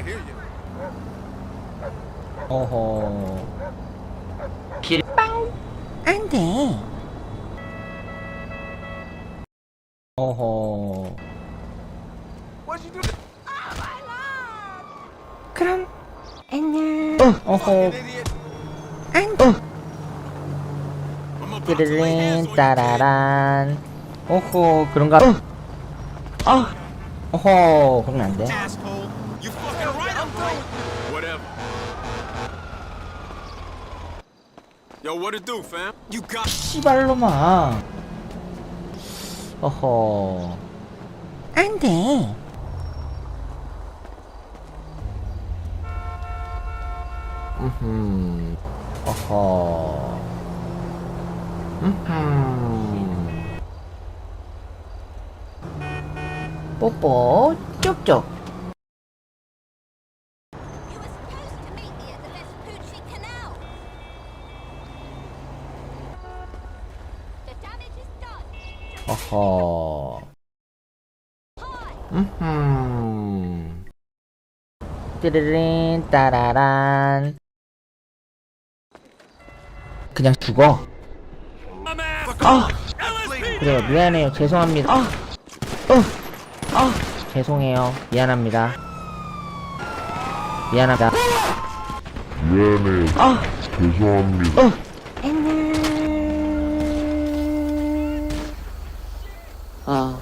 I hear you. 어허. 길 안 돼. 어허. What'd you do? 그럼 안녕. 어허. Idiot. 안 돼. I'm about to lay 띠르린 hands on you, kid. 따라란. 어허 그런가? 아. 어허 그러면 안 돼. Asshole. You fucking right, I'm doing. Whatever. Yo, what it do, fam? You got. 씨발로마. 어허. 안 돼. 음흠. 어허. 음흠. 뽀뽀 쪽쪽. 어허. 음흠. 띠르린 따라란. 그냥 죽어. 아, 그래요. 미안해요. 죄송합니다. 아, 어, 아, 죄송해요. 미안합니다. 미안하다. 미안해. 아, 죄송합니다. 어. 아,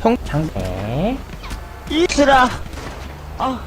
형 장배. 이슬아. 아,